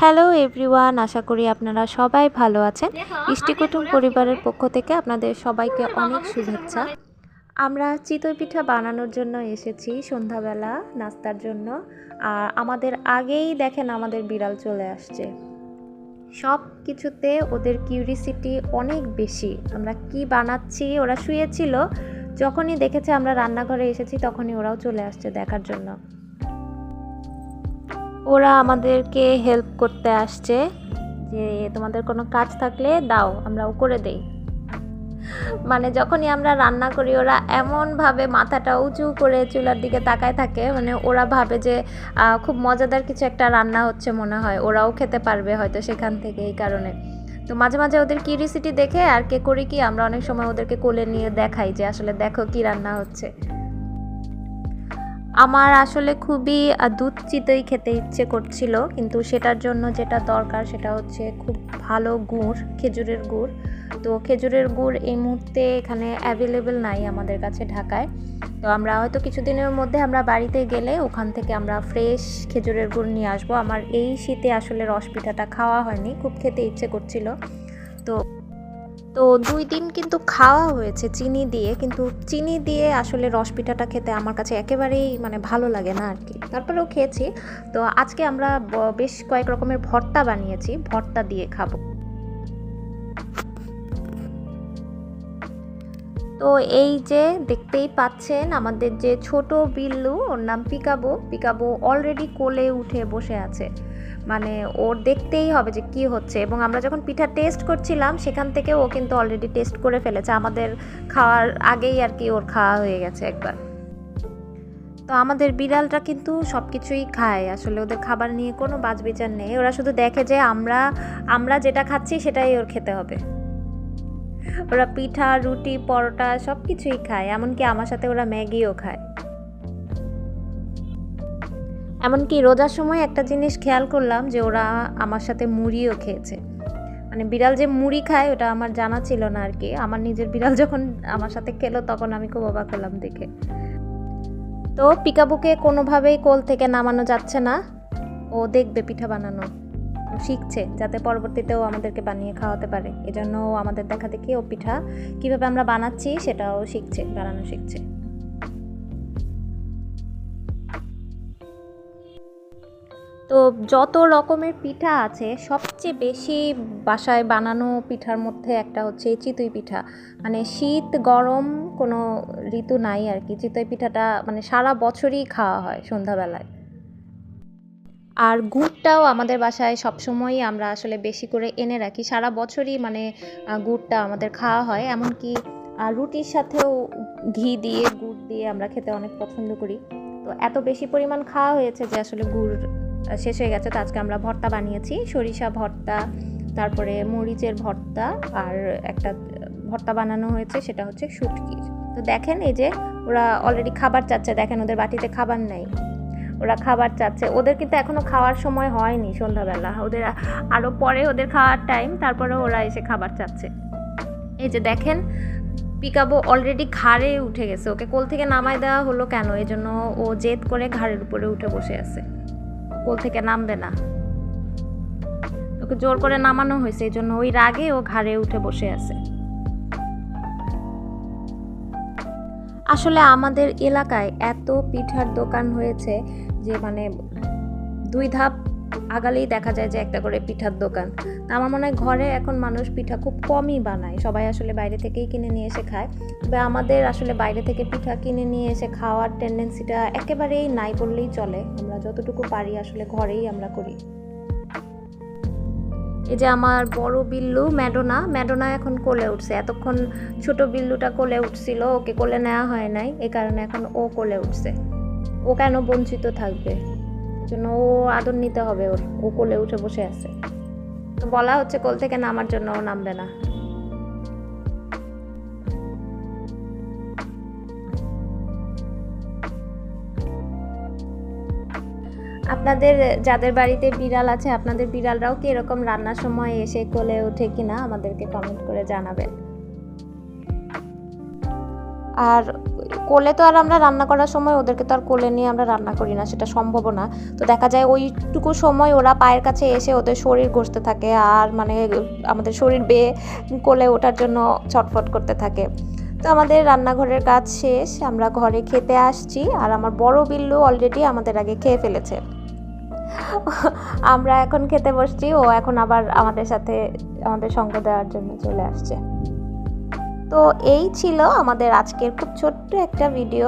Hello everyone আশা করি আপনারা সবাই ভালো আছেন। ইষ্টি কুটুম পরিবারের পক্ষ থেকে আপনাদের সবাইকে অনেক শুভেচ্ছা। আমরা চিতই পিঠা বানানোর জন্য এসেছি সন্ধ্যাবেলা নাস্তার জন্য। আর আমাদের আগেই দেখেন আমাদের বিড়াল চলে আসছে। সব কিছুতে ওদের কিউরিসিটি অনেক বেশি। আমরা কি বানাচ্ছি ওরা শুয়েছিল যখনই দেখেছে আমরা রান্নাঘরে এসেছি তখনই ওরাও চলে আসছে দেখার জন্য। ওরা আমাদেরকে হেল্প করতে আসছে, যে তোমাদের কোনো কাজ থাকলে দাও আমরা ও করে দেই। মানে যখনই আমরা রান্না করি, ওরা এমনভাবে মাথাটা উঁচু করে চুলার দিকে তাকায় থাকে মানে ওরা ভাবে যে খুব মজাদার কিছু একটা রান্না হচ্ছে মনে হয়, ওরাও খেতে পারবে হয়তো সেখান থেকে এই কারণে। তো মাঝে মাঝে ওদের কিউরিসিটি দেখে আর কে করি কি, আমরা অনেক সময় ওদেরকে কোলে নিয়ে দেখাই যে, আসলে দেখো কি রান্না হচ্ছে। আমার আসলে খুবই দুধ চিতই খেতে ইচ্ছে করছিল, কিন্তু সেটার জন্য যেটা দরকার সেটা হচ্ছে খুব ভালো গুড়, খেজুরের গুড়। তো খেজুরের গুড় এই মুহূর্তে এখানে অ্যাভেলেবেল নাই আমাদের কাছে ঢাকায়। তো আমরা হয়তো কিছুদিনের মধ্যে আমরা বাড়িতে গেলে ওখান থেকে আমরা ফ্রেশ খেজুরের গুড় নিয়ে আসব। আমার এই শীতে আসলে রস পিঠাটা খাওয়া হয়নি, খুব খেতে ইচ্ছে করছিল। তো তো দুই দিন কিন্তু খাওয়া হয়েছে চিনি দিয়ে, কিন্তু চিনি দিয়ে আসলে রস পিঠাটা খেতে আমার কাছে একেবারেই মানে ভালো লাগে না আর কি। তারপরেও খেয়েছি। তো আজকে আমরা বেশ কয়েক রকমের ভর্তা বানিয়েছি, ভর্তা দিয়ে খাব। তো এই যে দেখতেই পাচ্ছেন আমাদের যে ছোট বিল্লু, ওর নাম পিকাবো। পিকাবো অলরেডি কোলে উঠে বসে আছে। মানে ওর দেখতেই হবে যে কি হচ্ছে। এবং আমরা যখন পিঠা টেস্ট করছিলাম, সেখান থেকে ও কিন্তু অলরেডি টেস্ট করে ফেলেছে। আমাদের খাওয়ার আগেই আর কি ওর খাওয়া হয়ে গেছে একবার। তো আমাদের বিড়ালটা কিন্তু সব কিছুই খায়। আসলে ওদের খাবার নিয়ে কোনো বাজবিচার নেই। ওরা শুধু দেখে যে আমরা আমরা যেটা খাচ্ছি সেটাই ওর খেতে হবে। ওরা পিঠা, রুটি, পরোটা সব কিছুই খায়। এমনকি আমার সাথে ওরা ম্যাগিও খায়। এমনকি রোজার সময় একটা জিনিস খেয়াল করলাম যে ওরা আমার সাথে মুড়িও খেয়েছে। মানে বিড়াল যে মুড়ি খায়, ওটা আমার জানা ছিল না আর কি আমার নিজের বিড়াল যখন আমার সাথে খেলো, তখন আমি খুব অবাক হলাম দেখে। তো পিকাবুকে কোনোভাবেই কোল থেকে নামানো যাচ্ছে না। ও দেখবে পিঠা বানানো। শিখছে যাতে পরবর্তীতেও আমাদেরকে বানিয়ে খাওয়াতে পারে। এজন্য আমাদের দেখা দেখি ও পিঠা কীভাবে আমরা বানাচ্ছি, সেটাও শিখছে, বানানো শিখছে। তো যত রকমের পিঠা আছে, সবচেয়ে বেশি বাসায় বানানো পিঠার মধ্যে একটা হচ্ছে চিতই পিঠা। মানে শীত, গরম কোনো ঋতু নাই আর কি চিতই পিঠাটা মানে সারা বছরই খাওয়া হয় সন্ধ্যাবেলায়। আর গুড়টাও আমাদের বাসায় সবসময়ই আমরা আসলে বেশি করে এনে রাখি। সারা বছরই মানে গুড়টা আমাদের খাওয়া হয়। এমনকি রুটির সাথেও ঘি দিয়ে, গুড় দিয়ে আমরা খেতে অনেক পছন্দ করি। তো এত বেশি পরিমাণ খাওয়া হয়েছে যে আসলে গুড় শেষ হয়ে গেছে। তো আজকে আমরা ভর্তা বানিয়েছি। সরিষা ভর্তা, তারপরে মরিচের ভর্তা আর একটা ভর্তা বানানো হয়েছে, সেটা হচ্ছে শুটকির। তো দেখেন এই যে ওরা অলরেডি খাবার চাচ্ছে। দেখেন ওদের বাটিতে খাবার নেই। ওরা খাবার চাচ্ছে। ওদের কিন্তু এখনও খাওয়ার সময় হয়নি সন্ধ্যাবেলা। ওদের আরও পরে ওদের খাওয়ার টাইম তারপরে ওরা এসে খাবার চাচ্ছে। এই যে দেখেন, পিকাবো অলরেডি ঘাড়ে উঠে গেছে। ওকে কোল থেকে নামায় দেওয়া হলো কেন? এই জন্য ও জেদ করে ঘাড়ের উপরে উঠে বসে আছে। কোল থেকে নামবে না। ওকে জোর করে নামানো হয়েছে, এই জন্য ওই রাগে ও ঘাড়ে উঠে বসে আছে। আসলে আমাদের এলাকায় এত পিঠার দোকান হয়েছে যে মানে দুই ধাপ আগালেই দেখা যায় যে একটা করে পিঠার দোকান। আমার মনে হয় ঘরে এখন মানুষ পিঠা খুব কমই বানায়। সবাই আসলে বাইরে থেকেই কিনে নিয়ে এসে খায়। তবে আমাদের আসলে বাইরে থেকে পিঠা কিনে নিয়ে এসে খাওয়ার টেন্ডেন্সিটা একেবারেই নাই বললেই চলে। আমরা যতটুকু পারি আসলে ঘরেই আমরা করি। এই যে আমার বড় বিল্লু ম্যাডোনা ম্যাডোনা এখন কোলে উঠছে। এতক্ষণ ছোট বিল্লুটা কোলে উঠছিল, ওকে কোলে নেওয়া হয় নাই। এ কারণে এখন ও কোলে উঠছে। ও কেন বঞ্চিত থাকবে? জন্য ও আদর নিতে হবে ওর। ও কোলে উঠে বসে আছে। তো বলা হচ্ছে কোল থেকে নামার জন্য ও নামবে না। আপনাদের, যাদের বাড়িতে বিড়াল আছে, আপনাদের বিড়ালরাও কি এরকম রান্নার সময় এসে কোলে ওঠে কিনা আমাদেরকে কমেন্ট করে জানাবেন। আর কোলে তো আর আমরা রান্না করার সময় ওদেরকে তো আর কোলে নিয়ে আমরা রান্না করি না, সেটা সম্ভব না। তো দেখা যায় ওইটুকু সময় ওরা পায়ের কাছে এসে ওদের শরীর ঘষতে থাকে আর মানে আমাদের শরীর বেয়ে কোলে ওঠার জন্য ছটফট করতে থাকে। তো আমাদের রান্নাঘরের কাজ শেষ, আমরা ঘরে খেতে আসছি আর আমার বড় বিল্লু অলরেডি আমাদের আগে খেয়ে ফেলেছে। আমরা এখন খেতে বসছি, ও এখন আবার আমাদের সাথে আমাদের সঙ্গ দেওয়ার জন্য চলে আসছে। তো এই ছিল আমাদের আজকের খুব ছোট্ট একটা ভিডিও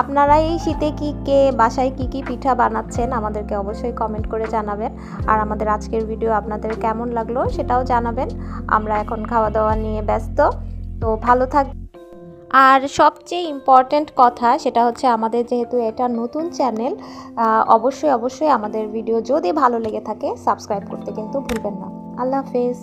আপনারা এই শীতে কি কে বাসায় কি কি পিঠা বানাচ্ছেন আমাদেরকে অবশ্যই কমেন্ট করে জানাবেন। আর আমাদের আজকের ভিডিও আপনাদের কেমন লাগল সেটাও জানাবেন। আমরা এখন খাওয়া দাওয়া নিয়ে ব্যস্ত। তো ভালো থাক আর সবচেয়ে ইম্পর্ট্যান্ট কথা সেটা হচ্ছে আমাদের যেহেতু এটা নতুন চ্যানেল অবশ্যই অবশ্যই আমাদের ভিডিও যদি ভালো লেগে থাকে সাবস্ক্রাইব করতে কিন্তু ভুলবেন না। আল্লাহ হাফেজ।